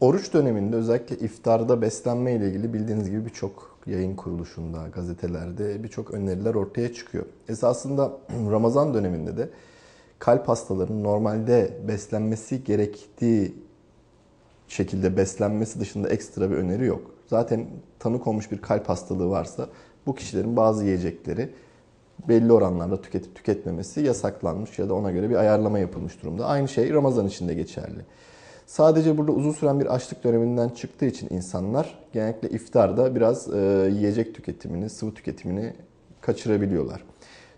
Oruç döneminde özellikle iftarda beslenme ile ilgili bildiğiniz gibi birçok yayın kuruluşunda, gazetelerde birçok öneriler ortaya çıkıyor. Esasında Ramazan döneminde de kalp hastalarının normalde beslenmesi gerektiği şekilde beslenmesi dışında ekstra bir öneri yok. Zaten tanı konmuş bir kalp hastalığı varsa bu kişilerin bazı yiyecekleri belli oranlarda tüketip tüketmemesi yasaklanmış ya da ona göre bir ayarlama yapılmış durumda. Aynı şey Ramazan için de geçerli. Sadece burada uzun süren bir açlık döneminden çıktığı için insanlar genellikle iftarda biraz e, yiyecek tüketimini, sıvı tüketimini kaçırabiliyorlar.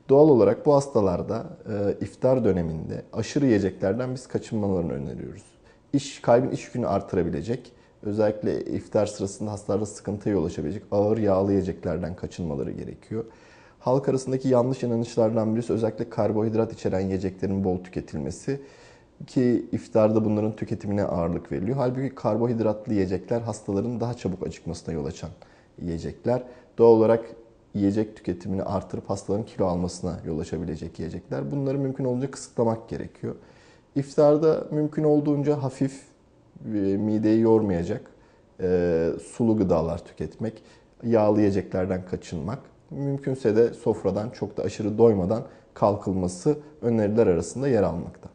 Doğal olarak bu hastalarda e, iftar döneminde aşırı yiyeceklerden biz kaçınmalarını öneriyoruz. İş, kalbin iş yükünü artırabilecek, özellikle iftar sırasında hastalarda sıkıntıya yol açabilecek ağır yağlı yiyeceklerden kaçınmaları gerekiyor. Halk arasındaki yanlış inanışlardan birisi özellikle karbonhidrat içeren yiyeceklerin bol tüketilmesi ki iftarda bunların tüketimine ağırlık veriliyor. Halbuki karbonhidratlı yiyecekler hastaların daha çabuk acıkmasına yol açan yiyecekler. Doğal olarak yiyecek tüketimini artırıp hastaların kilo almasına yol açabilecek yiyecekler. Bunları mümkün olunca kısıtlamak gerekiyor. İftarda mümkün olduğunca hafif, e, mideyi yormayacak e, sulu gıdalar tüketmek, yağlı yiyeceklerden kaçınmak, mümkünse de sofradan çok da aşırı doymadan kalkılması öneriler arasında yer almakta.